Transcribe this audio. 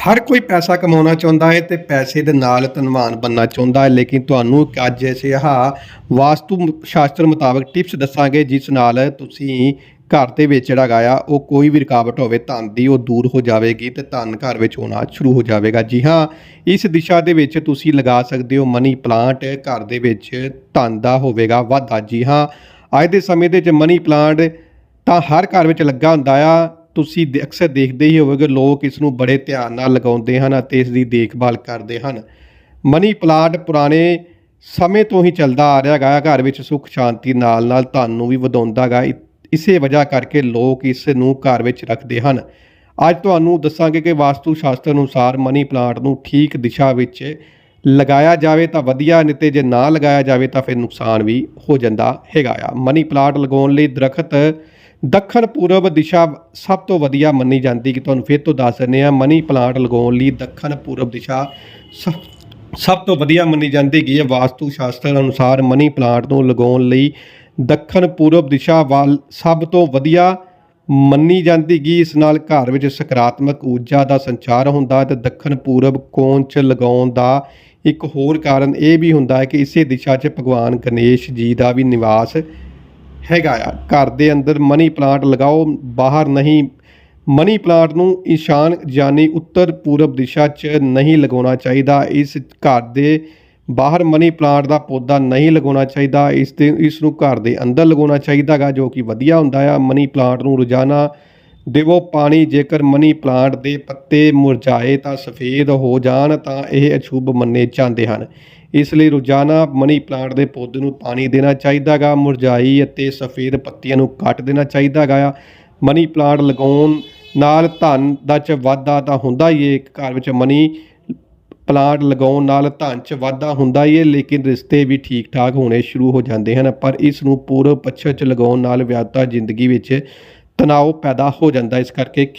ਹਰ ਕੋਈ ਪੈਸਾ ਕਮਾਉਣਾ ਚਾਹੁੰਦਾ ਹੈ ਤੇ ਪੈਸੇ ਦੇ ਨਾਲ ਧਨਵਾਨ ਬਣਨਾ ਚਾਹੁੰਦਾ ਹੈ, ਲੇਕਿਨ ਤੁਹਾਨੂੰ ਇੱਕ ਅੱਜ ਅਸੀਂ ਆਹ ਵਾਸਤੂ ਸ਼ਾਸਤਰ ਮੁਤਾਬਕ ਟਿਪਸ ਦੱਸਾਂਗੇ, ਜਿਸ ਨਾਲ ਤੁਸੀਂ ਘਰ ਦੇ ਵਿੱਚ ਜਿਹੜਾ ਗਾਇਆ ਉਹ ਕੋਈ ਵੀ ਰੁਕਾਵਟ ਹੋਵੇ, ਧਨ ਦੀ ਉਹ ਦੂਰ ਹੋ ਜਾਵੇਗੀ ਤੇ ਧਨ ਘਰ ਵਿੱਚ ਹੋਣਾ ਸ਼ੁਰੂ ਹੋ ਜਾਵੇਗਾ। ਜੀ ਹਾਂ, ਇਸ ਦਿਸ਼ਾ ਦੇ ਵਿੱਚ ਤੁਸੀਂ ਲਗਾ ਸਕਦੇ ਹੋ ਮਨੀ ਪਲਾਂਟ ਘਰ ਦੇ ਵਿੱਚ ਧਨ ਦਾ ਹੋਵੇਗਾ ਵਾਧਾ। ਜੀ ਹਾਂ, ਅੱਜ ਦੇ ਸਮੇਂ ਦੇ ਵਿੱਚ ਮਨੀ ਪਲਾਂਟ ਤਾਂ ਹਰ ਘਰ ਵਿੱਚ ਲੱਗਾ ਹੁੰਦਾ ਆ। ਤੁਸੀਂ ਦੇ- ਅਕਸਰ ਦੇਖਦੇ ਹੀ ਹੋਵੋਗੇ, ਲੋਕ ਇਸ ਨੂੰ ਬੜੇ ਧਿਆਨ ਨਾਲ ਲਗਾਉਂਦੇ ਹਨ ਅਤੇ ਇਸ ਦੀ ਦੇਖਭਾਲ ਕਰਦੇ ਹਨ। ਮਨੀ ਪਲਾਂਟ ਪੁਰਾਣੇ ਸਮੇਂ ਤੋਂ ਹੀ ਚੱਲਦਾ ਆ ਰਿਹਾ ਗਾ। ਘਰ ਵਿੱਚ ਸੁੱਖ, ਸ਼ਾਂਤੀ ਨਾਲ ਨਾਲ ਧਨ ਨੂੰ ਵੀ ਵਧਾਉਂਦਾ ਗਾ। ਇ- ਇਸੇ ਵਜ੍ਹਾ ਕਰਕੇ ਲੋਕ ਇਸ ਨੂੰ ਘਰ ਵਿੱਚ ਰੱਖਦੇ ਹਨ। ਅੱਜ ਤੁਹਾਨੂੰ ਦੱਸਾਂਗੇ ਕਿ ਵਾਸਤੂ ਸ਼ਾਸਤਰ ਅਨੁਸਾਰ ਮਨੀ ਪਲਾਂਟ ਨੂੰ ਠੀਕ ਦਿਸ਼ਾ ਵਿੱਚ ਲਗਾਇਆ ਜਾਵੇ ਤਾਂ ਵਧੀਆ, ਨਹੀਂ ਤੇ ਜੇ ਨਾ ਲਗਾਇਆ ਜਾਵੇ ਤਾਂ ਫਿਰ ਨੁਕਸਾਨ ਵੀ ਹੋ ਜਾਂਦਾ ਹੈਗਾ ਆ। ਮਨੀ ਪਲਾਂਟ ਲਗਾਉਣ ਲਈ ਦਰਖਤ ਦੱਖਣ ਪੂਰਬ ਦਿਸ਼ਾ ਸਭ ਤੋਂ ਵਧੀਆ ਮੰਨੀ ਜਾਂਦੀ ਕਿ ਤੁਹਾਨੂੰ ਫਿਰ ਤੋਂ ਦੱਸ ਦਿੰਦੇ ਆ ਮਨੀ ਪਲਾਂਟ ਲਗਾਉਣ ਲਈ ਦੱਖਣ ਪੂਰਬ ਦਿਸ਼ਾ ਸਭ ਤੋਂ ਵਧੀਆ ਮੰਨੀ ਜਾਂਦੀ ਹੈਗੀ ਹੈ ਵਾਸਤੂ ਸ਼ਾਸਤਰ ਅਨੁਸਾਰ ਮਨੀ ਪਲਾਂਟ ਨੂੰ ਲਗਾਉਣ ਲਈ ਦੱਖਣ ਪੂਰਬ ਦਿਸ਼ਾ ਵੱਲ ਸਭ ਤੋਂ ਵਧੀਆ ਮੰਨੀ ਜਾਂਦੀ ਗੀ ਇਸ ਨਾਲ ਘਰ ਵਿੱਚ ਸਕਾਰਾਤਮਕ ਊਰਜਾ ਦਾ ਸੰਚਾਰ ਹੁੰਦਾ ਤੇ ਦੱਖਣ ਪੂਰਬ ਕੋਣ 'ਚ ਲਗਾਉਣ ਦਾ ਇੱਕ ਹੋਰ ਕਾਰਨ ਇਹ ਵੀ ਹੁੰਦਾ ਹੈ ਕਿ ਇਸੇ ਦਿਸ਼ਾ 'ਚ ਭਗਵਾਨ ਗਣੇਸ਼ ਜੀ ਦਾ ਵੀ ਨਿਵਾਸ ਹੈਗਾ ਆ। ਘਰ ਦੇ ਅੰਦਰ ਮਨੀ ਪਲਾਂਟ ਲਗਾਓ, ਬਾਹਰ ਨਹੀਂ। ਮਨੀ ਪਲਾਂਟ ਨੂੰ ਈਸ਼ਾਨ ਯਾਨੀ ਉੱਤਰ ਪੂਰਬ ਦਿਸ਼ਾ 'ਚ ਨਹੀਂ ਲਗਾਉਣਾ ਚਾਹੀਦਾ। ਇਸ ਘਰ ਦੇ ਬਾਹਰ ਮਨੀ ਪਲਾਂਟ ਦਾ ਪੌਦਾ ਨਹੀਂ ਲਗਾਉਣਾ ਚਾਹੀਦਾ। ਇਸ ਦੇ, ਇਸ ਨੂੰ ਘਰ ਦੇ ਅੰਦਰ ਲਗਾਉਣਾ ਚਾਹੀਦਾਗਾ ਜੋ ਕਿ ਵਧੀਆ ਹੁੰਦਾ ਆ। ਮਨੀ ਪਲਾਂਟ ਨੂੰ ਰੋਜ਼ਾਨਾ ਦੇਵੋ ਪਾਣੀ ਜੇਕਰ ਮਨੀ ਪਲਾਂਟ ਦੇ ਪੱਤੇ ਮੁਰਝਾਏ ਤਾਂ ਸਫੇਦ ਹੋ ਜਾਣ ਤਾਂ ਇਹ ਅਸ਼ੁਭ ਮੰਨੇ ਜਾਂਦੇ ਹਨ। ਇਸ ਲਈ ਰੋਜ਼ਾਨਾ ਮਨੀ ਪਲਾਂਟ ਦੇ ਪੌਦੇ ਨੂੰ ਪਾਣੀ ਦੇਣਾ ਚਾਹੀਦਾਗਾ ਮੁਰਝਾਈ ਅਤੇ ਸਫੇਦ ਪੱਤੀਆਂ ਨੂੰ ਕੱਟ ਦੇਣਾ ਚਾਹੀਦਾਗਾ ਆ ਮਨੀ ਪਲਾਂਟ ਲਗਾਉਣ ਨਾਲ ਧਨ ਦਾ ਚ ਵਾਧਾ ਤਾਂ ਹੁੰਦਾ ਹੀ ਹੈ ਇੱਕ ਘਰ ਵਿੱਚ ਮਨੀ ਪਲਾਂਟ ਲਗਾਉਣ ਨਾਲ ਧਨ ਚ ਵਾਧਾ ਹੁੰਦਾ ਹੀ ਹੈ ਲੇਕਿਨ ਰਿਸ਼ਤੇ ਵੀ ਠੀਕ ਠਾਕ ਹੋਣੇ ਸ਼ੁਰੂ ਹੋ ਜਾਂਦੇ ਹਨ, ਪਰ ਇਸ ਨੂੰ ਪੂਰਬ ਪੱਛਮ ਚ ਲਗਾਉਣ ਨਾਲ ਵਿਆਹਤਾ ਜ਼ਿੰਦਗੀ ਵਿੱਚ ਤਣਾਅ ਪੈਦਾ ਹੋ ਜਾਂਦਾ ਇਸ ਕਰਕੇ ਖਿਆਲ